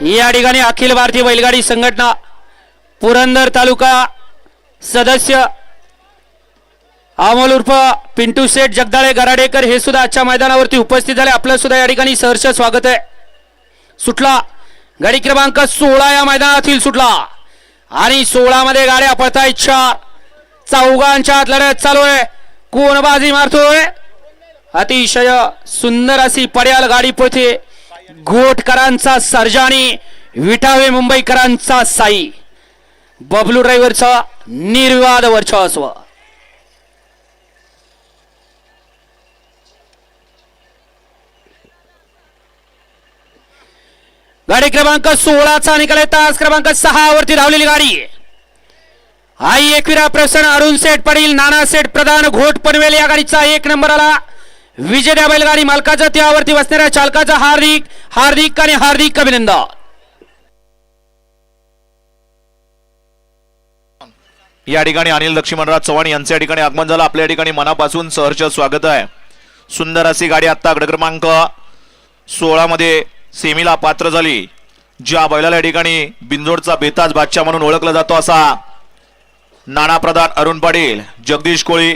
या ठिकाणी अखिल भारतीय बैलगाडी संघटना पुरंदर तालुका सदस्य अमोल उर्फ पिंटू शेठ जगदाळे गराडेकर हे सुद्धा आजच्या मैदानावरती उपस्थित झाले. आपलं सुद्धा या ठिकाणी सहर्ष स्वागत आहे. सुटला. गाडी क्रमांक सोळा या मैदानातील सुटला. आणि सोळा मध्ये गाड्या पळताय चार. चौघांच्या आत लढत चालू आहे. कोण बाजी मारतोय? अतिशय सुंदर अशी पड्याल गाडी पळते. घोटकरांचा सर्जा विठावे मुंबईकरांचा साई. बबलू ड्रायव्हरचा निर्विवाद वर्चस्व. गाडी क्रमांक सोळाचा निकाल तास क्रमांक सहा वरती धावलेली गाडी. आई एकविरा प्रसन्न अरुण सेठ पडील नाना सेठ प्रधान घोट पनवेल या गाडीचा एक नंबर आला. विजय बैलगाडी मालकाचा त्यावरती बसणाऱ्या चालकाचा हार्दिक हार्दिक आणि हार्दिक अभिनंदन. या ठिकाणी अनिल लक्ष्मणराज चव्हाण यांचं या ठिकाणी आगमन झालं. आपल्या ठिकाणी मनापासून सहर्ष स्वागत आहे. सुंदर अशी गाडी आत्ता गड क्रमांक सोळा मध्ये सेमीला पात्र झाली. ज्या बैलाला या ठिकाणी बिंजोडचा बेताज बादशाह म्हणून ओळखला जातो असा नाना प्रधान अरुण पाटील जगदीश कोळी